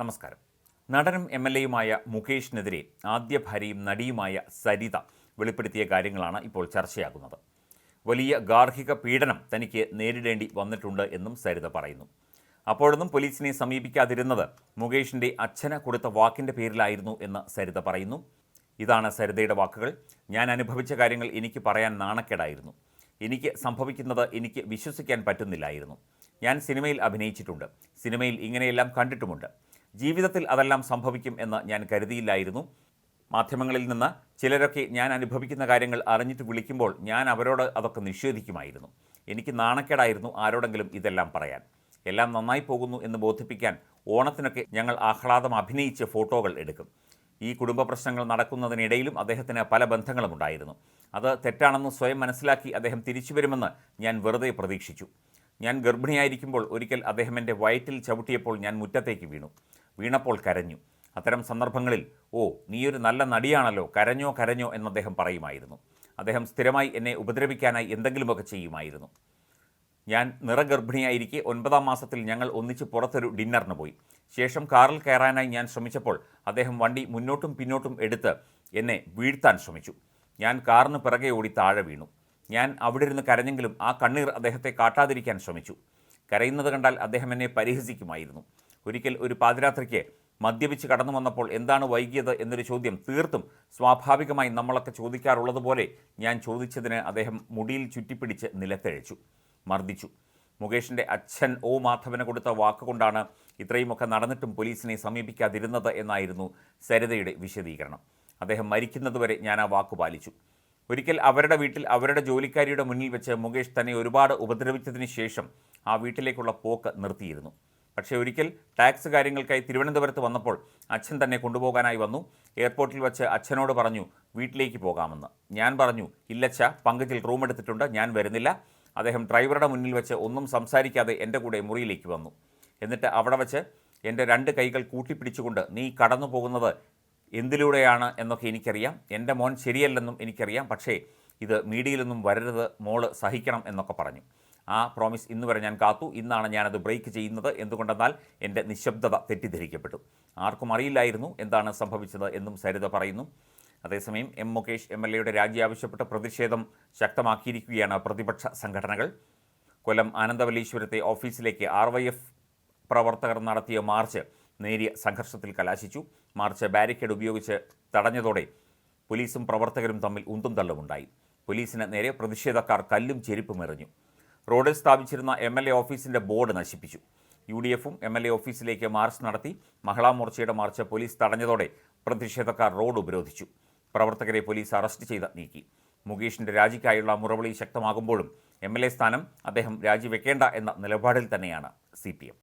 നമസ്കാരം. നടനും M L എയുമായ മുകേഷിനെതിരെ ആദ്യ ഭാര്യയും നടിയുമായ സരിത വെളിപ്പെടുത്തിയ കാര്യങ്ങളാണ് ഇപ്പോൾ ചർച്ചയാകുന്നത്. വലിയ ഗാർഹിക പീഡനം തനിക്ക് നേരിടേണ്ടി വന്നിട്ടുണ്ട് എന്നും സരിത പറയുന്നു. അപ്പോഴൊന്നും പോലീസിനെ സമീപിക്കാതിരുന്നത് മുകേഷിന്റെ അച്ഛന് കൊടുത്ത വാക്കിന്റെ പേരിലായിരുന്നു എന്ന് സരിത പറയുന്നു. ഇതാണ് സരിതയുടെ വാക്കുകൾ. ഞാൻ അനുഭവിച്ച കാര്യങ്ങൾ എനിക്ക് പറയാൻ നാണക്കേടായിരുന്നു. എനിക്ക് സംഭവിക്കുന്നത് എനിക്ക് വിശ്വസിക്കാൻ പറ്റുന്നില്ലായിരുന്നു. ഞാൻ സിനിമയിൽ അഭിനയിച്ചിട്ടുണ്ട്. സിനിമയിൽ ഇങ്ങനെയെല്ലാം കണ്ടിട്ടുമുണ്ട്. ജീവിതത്തിൽ അതെല്ലാം സംഭവിക്കും എന്ന് ഞാൻ കരുതിയില്ലായിരുന്നു. മാധ്യമങ്ങളിൽ നിന്ന് ചിലരൊക്കെ ഞാൻ അനുഭവിക്കുന്ന കാര്യങ്ങൾ അറിഞ്ഞിട്ട് വിളിക്കുമ്പോൾ ഞാൻ അവരോട് അതൊക്കെ നിഷേധിക്കുമായിരുന്നു. എനിക്ക് നാണക്കേടായിരുന്നു ആരോടെങ്കിലും ഇതെല്ലാം പറയാൻ. എല്ലാം നന്നായി പോകുന്നു എന്ന് ബോധിപ്പിക്കാൻ ഓണത്തിനൊക്കെ ഞങ്ങൾ ആഹ്ലാദം അഭിനയിച്ച് ഫോട്ടോകൾ എടുക്കും. ഈ കുടുംബ പ്രശ്നങ്ങൾ നടക്കുന്നതിനിടയിലും അദ്ദേഹത്തിന് പല ബന്ധങ്ങളും ഉണ്ടായിരുന്നു. അത് തെറ്റാണെന്ന് സ്വയം മനസ്സിലാക്കി അദ്ദേഹം തിരിച്ചു വരുമെന്ന് ഞാൻ വെറുതെ പ്രതീക്ഷിച്ചു. ഞാൻ ഗർഭിണിയായിരിക്കുമ്പോൾ ഒരിക്കൽ അദ്ദേഹം എന്റെ വയറ്റിൽ ചവിട്ടിയപ്പോൾ ഞാൻ മുറ്റത്തേക്ക് വീണു. വീണപ്പോൾ കരഞ്ഞു. അത്തരം സന്ദർഭങ്ങളിൽ ഓ നീയൊരു നല്ല നടിയാണല്ലോ കരഞ്ഞോ കരഞ്ഞോ എന്ന് അദ്ദേഹം പറയുമായിരുന്നു. അദ്ദേഹം സ്ഥിരമായി എന്നെ ഉപദ്രവിക്കാനായി എന്തെങ്കിലുമൊക്കെ ചെയ്യുമായിരുന്നു. ഞാൻ നിറഗർഭിണിയായിരിക്കെ ഒൻപതാം മാസത്തിൽ ഞങ്ങൾ ഒന്നിച്ച് പുറത്തൊരു ഡിന്നറിന് പോയി. ശേഷം കാറിൽ കയറാനായി ഞാൻ ശ്രമിച്ചപ്പോൾ അദ്ദേഹം വണ്ടി മുന്നോട്ടും പിന്നോട്ടും എടുത്ത് എന്നെ വീഴ്ത്താൻ ശ്രമിച്ചു. ഞാൻ കാറിന് പിറകെ ഓടി താഴെ വീണു. ഞാൻ അവിടെ ഇരുന്ന് കരഞ്ഞെങ്കിലും ആ കണ്ണീർ അദ്ദേഹത്തെ കാട്ടാതിരിക്കാൻ ശ്രമിച്ചു. കരയുന്നത് കണ്ടാൽ അദ്ദേഹം എന്നെ പരിഹസിക്കുമായിരുന്നു. ഒരിക്കൽ ഒരു പാതിരാത്രിക്ക് മദ്യപിച്ച് കടന്നു വന്നപ്പോൾ എന്താണ് വൈകിയത് എന്നൊരു ചോദ്യം തീർത്തും സ്വാഭാവികമായി നമ്മളൊക്കെ ചോദിക്കാറുള്ളതുപോലെ ഞാൻ ചോദിച്ചതിന് അദ്ദേഹം മുടിയിൽ ചുറ്റിപ്പിടിച്ച് നിലത്തഴിച്ചു മർദ്ദിച്ചു. മുകേഷിന്റെ അച്ഛൻ ഓ മാധവന് കൊടുത്ത വാക്കുകൊണ്ടാണ് ഇത്രയുമൊക്കെ നടന്നിട്ടും പോലീസിനെ സമീപിക്കാതിരുന്നത് എന്നായിരുന്നു സരിതയുടെ വിശദീകരണം. അദ്ദേഹം മരിക്കുന്നതുവരെ ഞാൻ ആ വാക്ക് പാലിച്ചു. ഒരിക്കൽ അവരുടെ വീട്ടിൽ അവരുടെ ജോലിക്കാരിയുടെ മുന്നിൽ വെച്ച് മുകേഷ് തന്നെ ഒരുപാട് ഉപദ്രവിച്ചതിന് ശേഷം ആ വീട്ടിലേക്കുള്ള പോക്ക് നിർത്തിയിരുന്നു. പക്ഷേ ഒരിക്കൽ ടാക്സ് കാര്യങ്ങൾക്കായി തിരുവനന്തപുരത്ത് വന്നപ്പോൾ അച്ഛൻ തന്നെ കൊണ്ടുപോകാനായി വന്നു. എയർപോർട്ടിൽ വച്ച് അച്ഛനോട് പറഞ്ഞു വീട്ടിലേക്ക് പോകാമെന്ന്. ഞാൻ പറഞ്ഞു ഇല്ലച്ച പങ്കജിൽ റൂം എടുത്തിട്ടുണ്ട് ഞാൻ വരുന്നില്ല. അദ്ദേഹം ഡ്രൈവറുടെ മുന്നിൽ വെച്ച് ഒന്നും സംസാരിക്കാതെ എന്റെ കൂടെ മുറിയിലേക്ക് വന്നു. എന്നിട്ട് അവിടെ വെച്ച് എന്റെ രണ്ട് കൈകൾ കൂട്ടിപ്പിടിച്ചുകൊണ്ട് നീ കടന്നു പോകുന്നത് എന്തിലൂടെയാണ് എന്നൊക്കെ എനിക്കറിയാം. എന്റെ മോൻ ശരിയല്ലെന്നും എനിക്കറിയാം. പക്ഷേ ഇത് മീഡിയയിലൊന്നും വരരുത് മോൾ സഹിക്കണം എന്നൊക്കെ പറഞ്ഞു. ആ പ്രോമിസ് ഇന്ന് വരെ ഞാൻ കാത്തു. ഇന്നാണ് ഞാനത് ബ്രേക്ക് ചെയ്യുന്നത്. എന്തുകൊണ്ടെന്നാൽ എന്റെ നിശബ്ദത തെറ്റിദ്ധരിക്കപ്പെട്ടു. ആർക്കും അറിയില്ലായിരുന്നു എന്താണ് സംഭവിച്ചത് എന്നും സരിത പറയുന്നു. അതേസമയം എം മുകേഷ് എം എൽ എയുടെ രാജി ആവശ്യപ്പെട്ട് പ്രതിഷേധം ശക്തമാക്കിയിരിക്കുകയാണ് പ്രതിപക്ഷ സംഘടനകൾ. കൊല്ലം ആനന്ദവല്ലീശ്വരത്തെ ഓഫീസിലേക്ക് ആർ വൈ എഫ് പ്രവർത്തകർ നടത്തിയ മാർച്ച് നേരിയ സംഘർഷത്തിൽ കലാശിച്ചു. മാർച്ച് ബാരിക്കേഡ് ഉപയോഗിച്ച് തടഞ്ഞതോടെ പോലീസും പ്രവർത്തകരും തമ്മിൽ ഉന്തും തള്ളുമുണ്ടായി. പോലീസിന് നേരെ പ്രതിഷേധക്കാർ കല്ലും ചെരുപ്പും എറിഞ്ഞു. റോഡിൽ സ്ഥാപിച്ചിരുന്ന എം എൽ എ ഓഫീസിന്റെ ബോർഡ് നശിപ്പിച്ചു. യു ഡി എഫും എം എൽ എ ഓഫീസിലേക്ക് മാർച്ച് നടത്തി മഹിളാ മോർച്ചയുടെ മാർച്ച് പോലീസ് തടഞ്ഞതോടെ പ്രതിഷേധക്കാർ റോഡ് ഉപരോധിച്ചു. പ്രവർത്തകരെ പോലീസ് അറസ്റ്റ് ചെയ്ത് നീക്കി. മുകേഷിന്റെ രാജിക്കായുള്ള മുറവിളി ശക്തമാകുമ്പോഴും എം എൽ എ സ്ഥാനം അദ്ദേഹം രാജിവെക്കേണ്ട എന്ന നിലപാടിൽ തന്നെയാണ് സി പി എം.